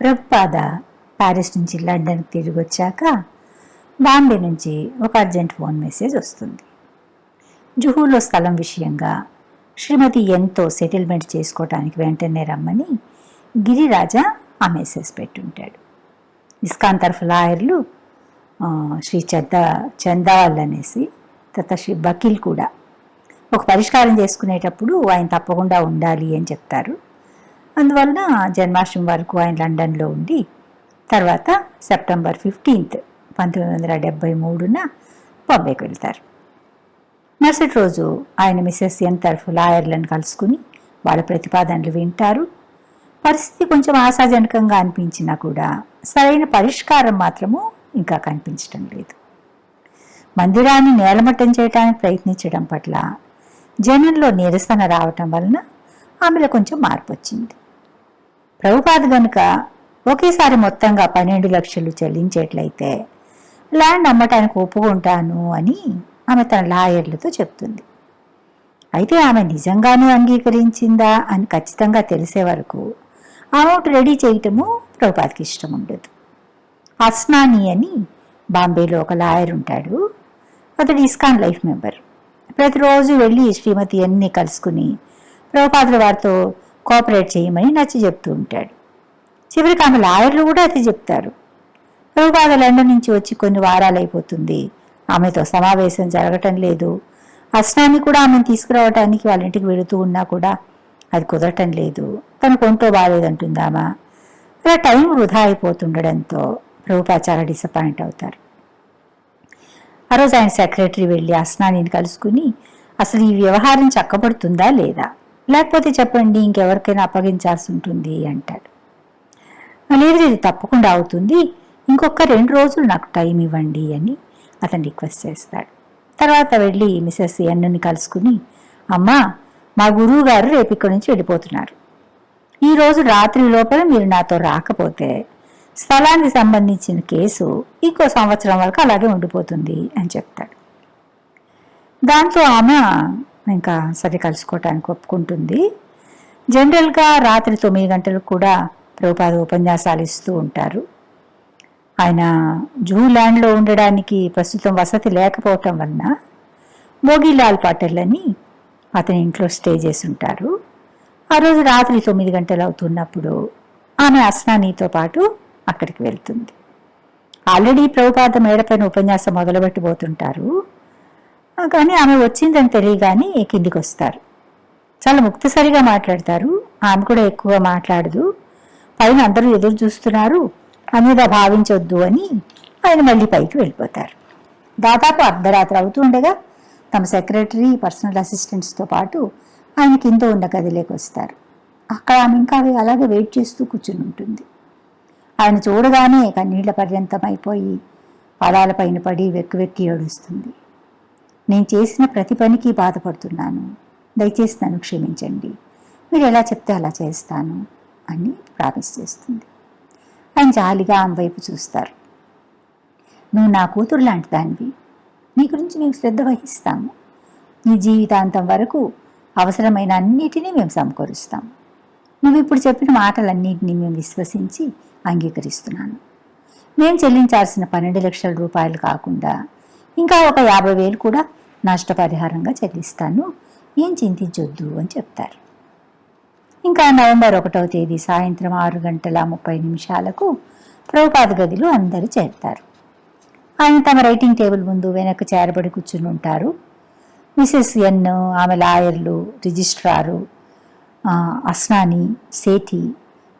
Prabhupada Paris నుంచి లండన్కి తిరిగి వచ్చాక బాంబే నుంచి ఒక అర్జెంట్ ఫోన్ మెసేజ్ వస్తుంది. జుహూలో స్థలం విషయంగా శ్రీమతి ఎంతో సెటిల్మెంట్ చేసుకోవటానికి వెంటనే రమ్మని గిరిరాజా ఆ మెసేజ్ పెట్టుంటాడు. ఇస్కాన్ తరఫు లాయర్లు శ్రీ చద్ద చందావల్ అనేసి తర్వాత శ్రీ బకీల్ కూడా ఒక పరిష్కారం చేసుకునేటప్పుడు ఆయన తప్పకుండా ఉండాలి అని చెప్తారు. అందువలన జన్మాష్టమి వరకు ఆయన లండన్లో ఉండి తర్వాత సెప్టెంబర్ ఫిఫ్టీన్త్ పంతొమ్మిది వందల డెబ్బై మూడున బాంబేకి వెళ్తారు. మరుసటి రోజు ఆయన మిస్సెస్ ఎన్ తరఫు లాయర్లను కలుసుకుని వాళ్ళ ప్రతిపాదనలు వింటారు. పరిస్థితి కొంచెం ఆశాజనకంగా అనిపించినా కూడా సరైన పరిష్కారం మాత్రము ఇంకా కనిపించడం లేదు. మందిరాన్ని నేలమట్టం చేయడానికి ప్రయత్నించడం పట్ల జనంలో నిరసన రావటం వలన ఆమెలో కొంచెం మార్పు వచ్చింది. ప్రభుపాద గనుక ఒకేసారి మొత్తంగా పన్నెండు లక్షలు చెల్లించేట్లయితే ల్యాండ్ అమ్మటానికి ఒప్పుకుంటాను అని ఆమె తన లాయర్లతో చెప్తుంది. అయితే ఆమె నిజంగానే అంగీకరించిందా అని ఖచ్చితంగా తెలిసే వరకు అమౌంట్ రెడీ చేయటము ప్రభుపాద్కి ఇష్టం ఉండదు. అస్నాని అని బాంబేలో ఒక లాయర్ ఉంటాడు. అతడు ఇస్కాన్ లైఫ్ మెంబర్. ప్రతిరోజు వెళ్ళి శ్రీమతి అన్ని కలుసుకుని ప్రభుపాదుల వారితో కోఆపరేట్ చేయమని నచ్చి చెప్తూ ఉంటాడు. చివరికి ఆమె లాయర్లు కూడా అది చెప్తారు. ప్రభుపాద లండన్ నుంచి వచ్చి కొన్ని వారాలు అయిపోతుంది. ఆమెతో సమావేశం జరగటం లేదు. అస్నాన్ని కూడా ఆమెను తీసుకురావడానికి వాళ్ళ ఇంటికి వెళుతూ ఉన్నా కూడా అది కుదరటం లేదు. తనకు ఒంటో బాగాలేదంటుందామా అలా టైం వృధా అయిపోతుండడంతో ప్రభుపా చాలా డిసప్పాయింట్ అవుతారు. ఆ రోజు ఆయన సెక్రటరీ వెళ్ళి అస్నానిని కలుసుకుని అసలు ఈ వ్యవహారం చక్కబడుతుందా లేదా? లేకపోతే చెప్పండి ఇంకెవరికైనా అప్పగించాల్సి ఉంటుంది అంటాడు. లేదు ఇది తప్పకుండా అవుతుంది. ఇంకొక రెండు రోజులు నాకు టైం ఇవ్వండి అని అతను రిక్వెస్ట్ చేస్తాడు. తర్వాత వెళ్ళి మిసెస్ ఎన్నుని కలుసుకుని అమ్మా మా గురువు గారు రేపు ఇక్కడి నుంచి వెళ్ళిపోతున్నారు. ఈ రోజు రాత్రి లోపల మీరు నాతో రాకపోతే స్థలానికి సంబంధించిన కేసు ఇంకో సంవత్సరం వరకు అలాగే ఉండిపోతుంది అని చెప్తాడు. దాంతో ఆమె ఇంకా సరే కలుసుకోవటానికి ఒప్పుకుంటుంది. జనరల్గా రాత్రి తొమ్మిది గంటలకు కూడా ప్రభుపాద ఉపన్యాసాలు ఇస్తూ ఉంటారు. ఆయన జూల్యాండ్లో ఉండడానికి ప్రస్తుతం వసతి లేకపోవటం వలన మోగిలాల్ పాటల్ అని అతని ఇంట్లో స్టే చేసి ఉంటారు ఆ రోజు రాత్రి తొమ్మిది గంటలు అవుతున్నప్పుడు ఆమె అస్నానీతో పాటు అక్కడికి వెళ్తుంది. ఆల్రెడీ ప్రభుపాద మేడపైన ఉపన్యాసం మొదలుపెట్టబోతుంటారు. కానీ ఆమె వచ్చిందని తెలియగానే కిందికి వస్తారు. చాలా ముక్తసరిగా మాట్లాడతారు. ఆమె కూడా ఎక్కువ మాట్లాడదు. పైన అందరూ ఎదురు చూస్తున్నారు. మీద భావించొద్దు అని ఆయన మళ్ళీ పైకి వెళ్ళిపోతారు. దాదాపు అర్ధరాత్రి అవుతుండగా తమ సెక్రటరీ పర్సనల్ అసిస్టెంట్స్తో పాటు ఆయన కింద ఉన్న గదిలోకి వస్తారు. అక్కడ ఆమె ఇంకా అవి అలాగే వెయిట్ చేస్తూ కూర్చుని ఉంటుంది. ఆయన చూడగానే కన్నీళ్ళ పర్యంతం అయిపోయి పదాలపైన పడి వెక్కి వెక్కి ఏడుస్తుంది. నేను చేసిన ప్రతి పనికి బాధపడుతున్నాను. దయచేసి నన్ను క్షమించండి. మీరు ఎలా చెప్తే అలా చేస్తాను అని ప్రామిస్ చేస్తుంది. ఆయన జాలిగా ఆమె వైపు చూస్తారు. నువ్వు నా కూతురు లాంటి దానివి. నీ గురించి మేము శ్రద్ధ వహిస్తాము. నీ జీవితాంతం వరకు అవసరమైన అన్నిటినీ మేము సమకూరుస్తాం. నువ్వు ఇప్పుడు చెప్పిన మాటలన్నింటినీ మేము విశ్వసించి అంగీకరిస్తున్నాను. మేము చెల్లించాల్సిన పన్నెండు లక్షల రూపాయలు కాకుండా ఇంకా ఒక యాభై వేలు కూడా నష్టపరిహారంగా చెల్లిస్తాను. ఏం చింతించొద్దు అని చెప్తారు. ఇంకా నవంబర్ ఒకటవ తేదీ సాయంత్రం ఆరు గంటల ముప్పై నిమిషాలకు ప్రభుపాద గదిలో అందరూ చేరుతారు. ఆయన తమ రైటింగ్ టేబుల్ ముందు వెనక్కి చేరబడి కూర్చుని ఉంటారు. మిసెస్ ఎన్ ఆమె లాయర్లు రిజిస్ట్రారు అస్నాని సేతి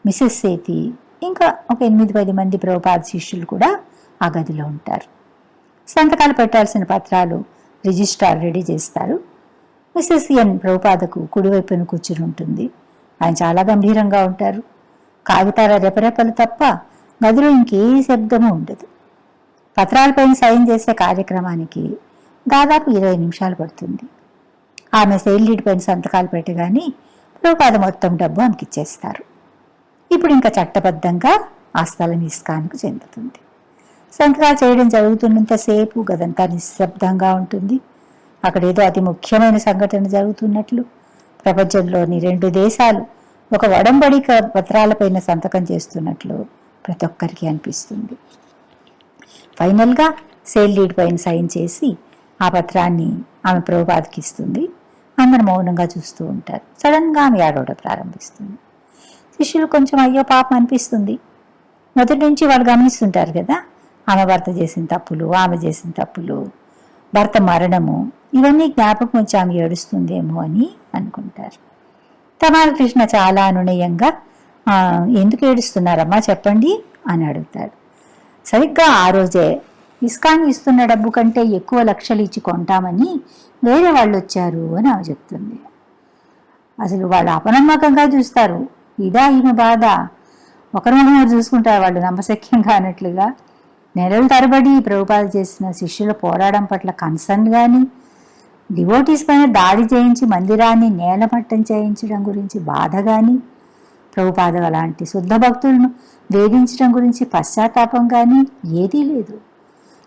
మిసెస్ సేతి ఇంకా ఒక ఎనిమిది పది మంది ప్రభుపాద శిష్యులు కూడా ఆ గదిలో ఉంటారు. సంతకాలు పెట్టాల్సిన పత్రాలు రిజిస్ట్రార్ రెడీ చేస్తారు. మిస్సెస్ ఎన్ ప్రభుపాదకు కుడివైపున కూర్చుని ఉంటుంది. ఆయన చాలా గంభీరంగా ఉంటారు. కాగితాల రెపరెపలు తప్ప గదిలో ఇంకే శబ్దము ఉండదు. పత్రాలపైన సైన్ చేసే కార్యక్రమానికి దాదాపు ఇరవై నిమిషాలు పడుతుంది. ఆమె సెయిల్ లీడ్ పైన సంతకాలు పెట్టగానే ప్రభుపాద మొత్తం డబ్బు ఆమెకిచ్చేస్తారు. ఇప్పుడు ఇంకా చట్టబద్ధంగా ఆ స్థలం ఇస్కాన్కు చెందుతుంది. సంతకాలు చేయడం జరుగుతున్నంతసేపు గదంతా నిశ్శబ్దంగా ఉంటుంది. అక్కడ ఏదో అతి ముఖ్యమైన సంఘటన జరుగుతున్నట్లు. ప్రపంచంలోని రెండు దేశాలు ఒక వడంబడిక పత్రాలపైన సంతకం చేస్తున్నట్లు ప్రతి ఒక్కరికి అనిపిస్తుంది. ఫైనల్గా సేల్ లీడ్ పైన సైన్ చేసి ఆ పత్రాన్ని ఆమె ప్రభుపాదకి ఇస్తుంది. అందరు మౌనంగా చూస్తూ ఉంటారు. సడన్గా ఆమె ఏడవడం ప్రారంభిస్తుంది. శిష్యులు కొంచెం అయ్యో పాపం అనిపిస్తుంది. మొదటి నుంచి వాళ్ళు గమనిస్తుంటారు కదా ఆమె భర్త చేసిన తప్పులు ఆమె చేసిన తప్పులు భర్త మరణము ఇవన్నీ జ్ఞాపకం వచ్చి ఆమె ఏడుస్తుందేమో అని అనుకుంటారు. తమాల కృష్ణ చాలా అనునయంగా ఎందుకు ఏడుస్తున్నారమ్మా చెప్పండి అని అడుగుతాడు సరిగ్గా ఆ రోజే ఇస్కాన్ ఇస్తున్న డబ్బు కంటే ఎక్కువ లక్షలు ఇచ్చి కొంటామని వేరే వాళ్ళు వచ్చారు అని ఆమె చెప్తుంది. అసలు వాళ్ళు అపనమ్మకంగా చూస్తారు. ఇదా ఈమె బాధ. ఒకరి ఒకరు చూసుకుంటారు వాళ్ళు నమ్మశక్యంగా అన్నట్లుగా. నెలల తరబడి ప్రభుపాద చేసిన శిష్యుల పోరాటం పట్ల కన్సర్న్ కానీ డివోటీస్ పైన దాడి చేయించి మందిరాన్ని నేలమట్టం చేయించడం గురించి బాధ కానీ ప్రభుపాద అలాంటి శుద్ధ భక్తులను వేధించడం గురించి పశ్చాత్తాపం కానీ ఏదీ లేదు.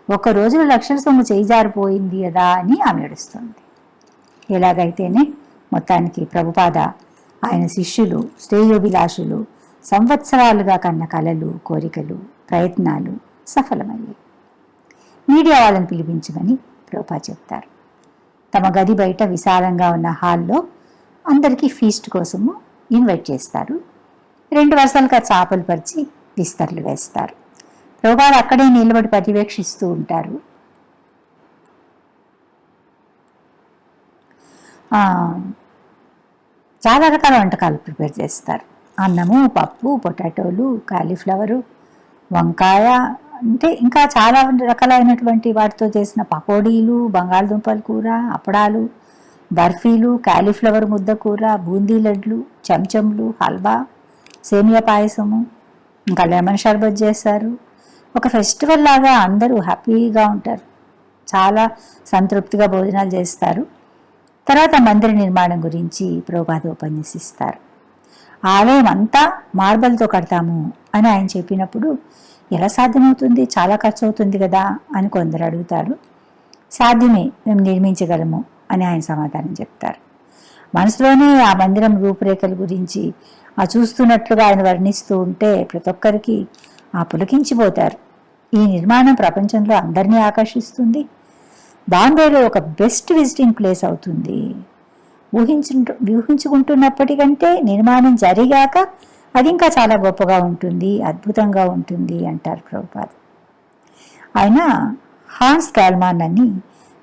ఒక రోజులో లక్షల సొమ్ము చేయిజారిపోయింది కదా అని ఆమె ఏడుస్తుంది. ఎలాగైతేనే మొత్తానికి ప్రభుపాద ఆయన శిష్యులు శ్రేయోభిలాషులు సంవత్సరాలుగా కన్న కలలు కోరికలు ప్రయత్నాలు సఫలమయ్యాయి. మీడియా వాళ్ళని పిలిపించమని ప్రోపా చెప్తారు. తమ గది బయట విశాలంగా ఉన్న హాల్లో అందరికీ ఫీస్ట్ కోసము ఇన్వైట్ చేస్తారు. రెండు వరుసలుగా చాపలు పరిచి విస్తర్లు వేస్తారు. రోగాలు అక్కడే నిలబడి పర్యవేక్షిస్తూ ఉంటారు. చాలా రకాల వంటకాలు ప్రిపేర్ చేస్తారు. అన్నము పప్పు పొటాటోలు కాలీఫ్లవరు వంకాయ అంటే ఇంకా చాలా రకాలైనటువంటి వాటితో చేసిన పకోడీలు బంగాళదుంపల కూర అప్పడాలు బర్ఫీలు కాలీఫ్లవర్ ముద్ద కూర బూందీ లడ్లు చెంచంలు హల్వా సేమియా పాయసము ఇంకా లెమన్ షర్బత్ చేస్తారు ఒక ఫెస్టివల్ లాగా అందరూ హ్యాపీగా ఉంటారు. చాలా సంతృప్తిగా భోజనాలు చేస్తారు. తర్వాత మందిర నిర్మాణం గురించి ప్రభుపాద ఉపన్యసిస్తారు. ఆలయం అంతా మార్బల్తో కడతాము అని ఆయన చెప్పినప్పుడు ఎలా సాధ్యమవుతుంది? చాలా ఖర్చు అవుతుంది కదా అని కొందరు అడుగుతారు. సాధ్యమే మేము నిర్మించగలము అని ఆయన సమాధానం చెప్తారు. మనసులోనే ఆ మందిరం రూపురేఖల గురించి ఆ చూస్తున్నట్లుగా ఆయన వర్ణిస్తూ ఉంటే ప్రతి ఒక్కరికి ఆ పులకించిపోతారు. ఈ నిర్మాణం ప్రపంచంలో అందరినీ ఆకర్షిస్తుంది. బాంబేలో ఒక బెస్ట్ విజిటింగ్ ప్లేస్ అవుతుంది. ఊహించు ఊహించుకుంటున్నప్పటికంటే నిర్మాణం జరిగాక అది ఇంకా చాలా గొప్పగా ఉంటుంది అద్భుతంగా ఉంటుంది అంటారు ప్రభుపాద్. ఆయన హాన్స్ కాల్మాన్ అని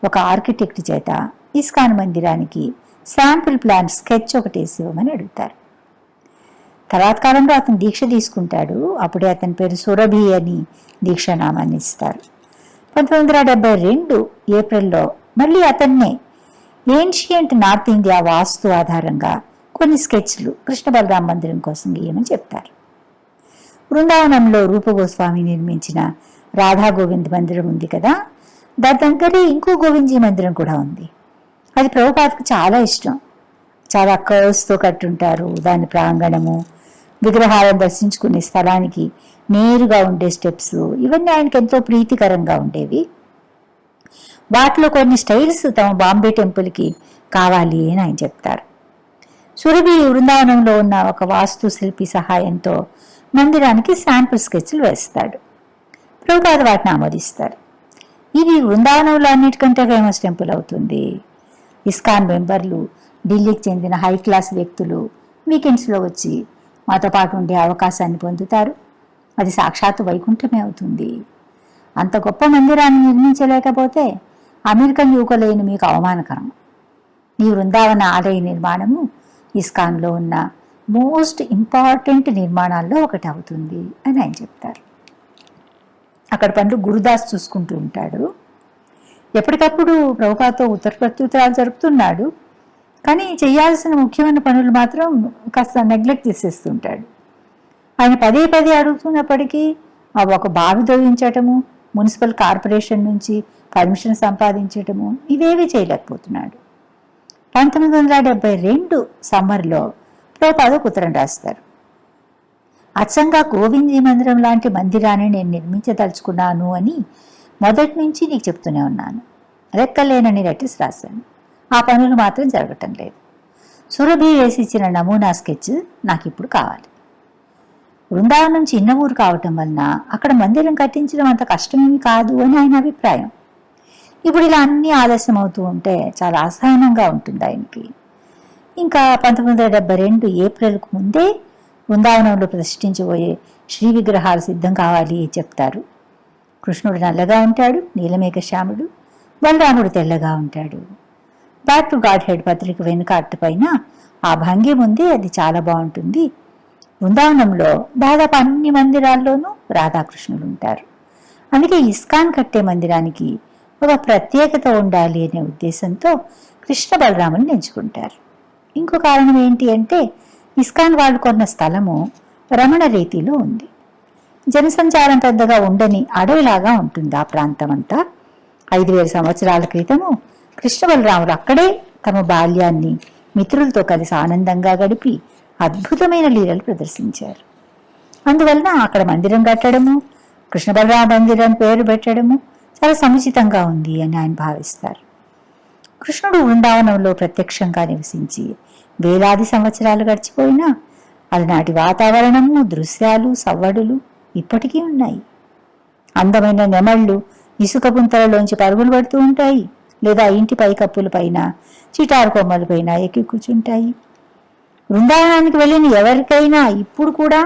ఒక ఆర్కిటెక్ట్ చేత ఇస్కాన్ మందిరానికి శాంపుల్ ప్లాన్ స్కెచ్ ఒకటి వేసి ఇవ్వమని అడుగుతారు. తర్వాత కాలంలో అతను దీక్ష తీసుకుంటాడు అప్పుడే అతని పేరు సురభి అని దీక్షానామాన్ని ఇస్తారు. పంతొమ్మిది వందల డెబ్బై రెండు ఏప్రిల్లో మళ్ళీ అతన్నే ఏన్షియంట్ నార్త్ ఇండియా వాస్తు ఆధారంగా కొన్ని స్కెచ్లు కృష్ణ బలరామ మందిరం కోసం గీయమని చెప్తారు. బృందావనంలో రూపగోస్వామి నిర్మించిన రాధా గోవింద్ మందిరం ఉంది కదా? దాని దగ్గరే ఇంకో గోవిందజీ మందిరం కూడా ఉంది. అది ప్రభుపాదకు చాలా ఇష్టం. చాలా కర్వ్స్తో కట్టుంటారు. దాని ప్రాంగణము విగ్రహాలను దర్శించుకునే స్థలానికి నేరుగా ఉండే స్టెప్స్ ఇవన్నీ ఆయనకి ఎంతో ప్రీతికరంగా ఉండేవి. వాటిలో కొన్ని స్టైల్స్ తమ బాంబే టెంపుల్కి కావాలి అని ఆయన చెప్తారు. సురభి బృందావనంలో ఉన్న ఒక వాస్తు శిల్పి సహాయంతో మందిరానికి శాంపుల్ స్కెచ్లు వేస్తాడు. ప్రభుపాద వాటిని ఆమోదిస్తారు. ఇది బృందావనంలో అన్నిటికంటే ఫేమస్ టెంపుల్ అవుతుంది. ఇస్కాన్ మెంబర్లు ఢిల్లీకి చెందిన హై క్లాస్ వ్యక్తులు వీకెండ్స్లో వచ్చి మాతో పాటు ఉండే అవకాశాన్ని పొందుతారు. అది సాక్షాత్తు వైకుంఠమే అవుతుంది. అంత గొప్ప మందిరాన్ని నిర్మించలేకపోతే అమెరికన్ యువకులైన మీకు అవమానకరం. ఈ బృందావన ఆలయ నిర్మాణము ఇస్కాన్లో ఉన్న మోస్ట్ ఇంపార్టెంట్ నిర్మాణాల్లో ఒకటి అవుతుంది అని ఆయన చెప్తారు. అక్కడ పనులు గురుదాస్ చూసుకుంటూ ఉంటాడు. ఎప్పటికప్పుడు ప్రభుపాతో ఉత్తర ప్రత్యుత్తరాలు జరుపుతున్నాడు. కానీ చేయాల్సిన ముఖ్యమైన పనులు మాత్రం కాస్త నెగ్లెక్ట్ చేసేస్తుంటాడు. ఆయన పదే పదే అడుగుతున్నప్పటికీ ఆ ఒక బావి తవ్వించటము మున్సిపల్ కార్పొరేషన్ నుంచి పర్మిషన్ సంపాదించటము ఇవేవి చేయలేకపోతున్నాడు. పంతొమ్మిది వందల డెబ్బై రెండు సమ్మర్లో ప్రభుపాద ఉత్తరం రాస్తారు. అచ్చంగా గోవిందీ మందిరం లాంటి మందిరాన్ని నేను నిర్మించదలుచుకున్నాను అని మొదటి నుంచి నీకు చెప్తూనే ఉన్నాను. లెక్కలేనని లెటర్స్ రాశాను. ఆ పనులు మాత్రం జరగటం లేదు. సురభి వేసి ఇచ్చిన నమూనా స్కెచ్ నాకు ఇప్పుడు కావాలి. బృందావనం చిన్న ఊరు కావటం వలన అక్కడ మందిరం కట్టించడం అంత కష్టమేమి కాదు అని ఆయన అభిప్రాయం. ఇప్పుడు ఇలా అన్ని ఆలస్యం అవుతూ ఉంటే చాలా అసహనంగా ఉంటుంది ఆయనకి. ఇంకా పంతొమ్మిది వందల డెబ్బై రెండు ఏప్రిల్కు ముందే బృందావనంలో ప్రతిష్ఠించబోయే శ్రీ విగ్రహాలు సిద్ధం కావాలి చెప్తారు. కృష్ణుడు నల్లగా ఉంటాడు నీలమేఘ శ్యాముడు బలరాముడు తెల్లగా ఉంటాడు. బ్యాక్ టు గాడ్ హెడ్ పత్రిక వెనుక అట్టపైన ఆ భంగి ఉంది అది చాలా బాగుంటుంది. బృందావనంలో దాదాపు అన్ని మందిరాల్లోనూ రాధాకృష్ణులు ఉంటారు. అందుకే ఇస్కాన్ కట్టే మందిరానికి ఒక ప్రత్యేకత ఉండాలి అనే ఉద్దేశంతో కృష్ణ బలరాముని ఎంచుకుంటారు. ఇంకో కారణం ఏంటి అంటే ఇస్కాన్ వాళ్ళు కొన్న స్థలము రమణ రీతిలో ఉంది. జనసంచారం పెద్దగా ఉండని అడవిలాగా ఉంటుంది ఆ ప్రాంతం అంతా ఐదు వేల సంవత్సరాల క్రితము కృష్ణ బలరాములు అక్కడే తమ బాల్యాన్ని మిత్రులతో కలిసి ఆనందంగా గడిపి అద్భుతమైన లీలలు ప్రదర్శించారు. అందువలన అక్కడ మందిరం కట్టడము కృష్ణ బలరామ మందిరం పేరు పెట్టడము చాలా సముచితంగా ఉంది అని ఆయన భావిస్తారు. కృష్ణుడు వృందావనంలో ప్రత్యక్షంగా నివసించి వేలాది సంవత్సరాలు గడిచిపోయినా అలనాటి వాతావరణము దృశ్యాలు సవ్వడులు ఇప్పటికీ ఉన్నాయి. అందమైన నెమళ్ళు ఇసుక పుంతలలోంచి పరుగులు పడుతూ ఉంటాయి లేదా ఇంటి పైకప్పుల పైన చిటారు కొమ్మల పైన ఎక్కి కూర్చుంటాయి. బృందావనానికి వెళ్ళిన ఎవరికైనా ఇప్పుడు కూడా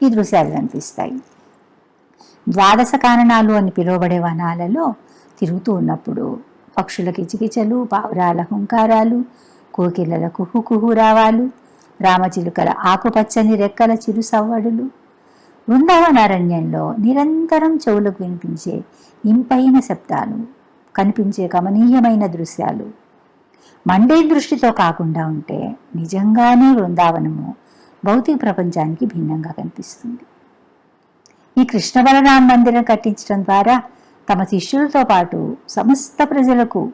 ఈ దృశ్యాలు కనిపిస్తాయి. ద్వాదశ కారణాలు అని పిలువబడే వనాలలో తిరుగుతూ ఉన్నప్పుడు పక్షుల కిచకిచలు పావురాల హుంకారాలు కోకిలల కుహు కుహు రావాలు రామచిలుకల ఆకుపచ్చని రెక్కల చిరు సవ్వడులు. బృందావనారణ్యంలో నిరంతరం చెవులకు వినిపించే ఇంపైన శబ్దాలు కనిపించే గమనీయమైన దృశ్యాలు. మండే దృష్టితో కాకుండా ఉంటే నిజంగానే బృందావనము భౌతిక ప్రపంచానికి భిన్నంగా కనిపిస్తుంది. ఈ కృష్ణ బలరామ మందిరం కట్టించడం ద్వారా తమ శిష్యులతో పాటు సమస్త ప్రజలకు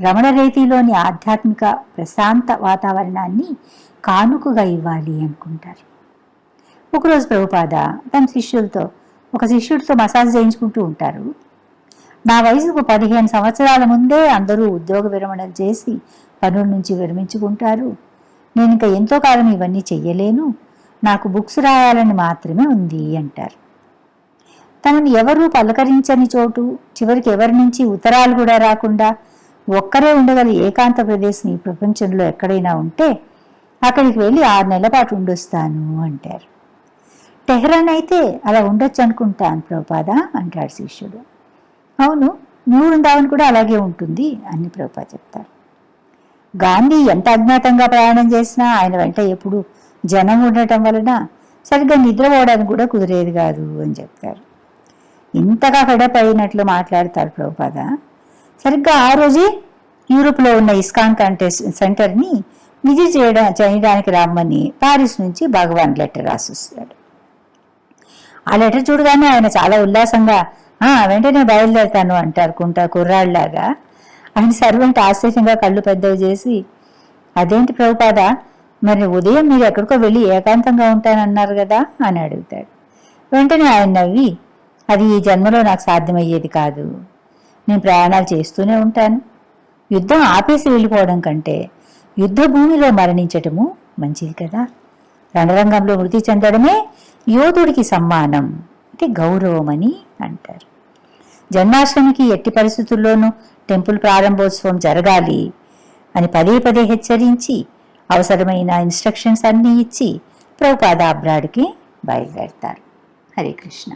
రమణ రేతిలోని ఆధ్యాత్మిక ప్రశాంత వాతావరణాన్ని కానుకగా ఇవ్వాలి అనుకుంటారు. ఒకరోజు ప్రభుపాద తన శిష్యులతో ఒక శిష్యుడితో మసాజ్ చేయించుకుంటూ ఉంటారు. నా వయసుకు పదిహేను సంవత్సరాల ముందే అందరూ ఉద్యోగ విరమణలు చేసి పనుల నుంచి విరమించుకుంటారు. నేను ఇంకా ఎంతో కాలం ఇవన్నీ చెయ్యలేను. నాకు బుక్స్ రాయాలని మాత్రమే ఉంది అంటారు. తనని ఎవరూ పలకరించని చోటు? చివరికి ఎవరి నుంచి ఉత్తరాలు కూడా రాకుండా ఒక్కరే ఉండగల ఏకాంత ప్రదేశం ఈ ప్రపంచంలో ఎక్కడైనా ఉంటే అక్కడికి వెళ్ళి ఆరు నెలల పాటు ఉండొస్తాను అంటారు. టెహ్రాన్ అయితే అలా ఉండొచ్చు అనుకుంటాను ప్రభుపాద అంటాడు శిష్యుడు. అవును నువ్వు కూడా అలాగే ఉంటుంది అని ప్రభుపా చెప్తారు. గాంధీ ఎంత అజ్ఞాతంగా ప్రయాణం చేసినా ఆయన వెంట ఎప్పుడు జనం ఉండటం వలన సరిగ్గా నిద్రపోవడానికి కూడా కుదిరేది కాదు అని చెప్తారు. ఇంతగా ఫెడప్ అయినట్లు మాట్లాడతారు ప్రభుపాద. సరిగ్గా ఆ రోజే యూరోప్లో ఉన్న ఇస్కాన్ కంటెస్ సెంటర్ని విజిట్ చేయడం చేయడానికి రమ్మని పారిస్ నుంచి భగవాన్ లెటర్ రాసిస్తాడు. ఆ లెటర్ చూడగానే ఆయన చాలా ఉల్లాసంగా వెంటనే బయలుదేరుతాను అంటారు కుంట కుర్రాళ్ళలాగా ఆయన సర్వెంట్ ఆశ్చర్యంగా కళ్ళు పెద్దవి చేసి అదేంటి ప్రభుపాద? మరి ఉదయం మీరు ఎక్కడికో వెళ్ళి ఏకాంతంగా ఉంటానన్నారు కదా అని అడుగుతాడు. వెంటనే ఆయన నవ్వి అది ఈ జన్మలో నాకు సాధ్యమయ్యేది కాదు. నేను ప్రయాణాలు చేస్తూనే ఉంటాను. యుద్ధం ఆపేసి వెళ్ళిపోవడం కంటే యుద్ధ భూమిలో మరణించటము మంచిది కదా. రణరంగంలో మృతి చెందడమే యోధుడికి సమ్మానం అంటే గౌరవం అని అంటారు. జన్మాష్టమికి ఎట్టి పరిస్థితుల్లోనూ టెంపుల్ ప్రారంభోత్సవం జరగాలి అని పదే పదే హెచ్చరించి అవసరమైన ఇన్స్ట్రక్షన్స్ అన్నీ ఇచ్చి ప్రభుపాద అబ్రాడ్కి బయలుదేరతారు. హరే కృష్ణ.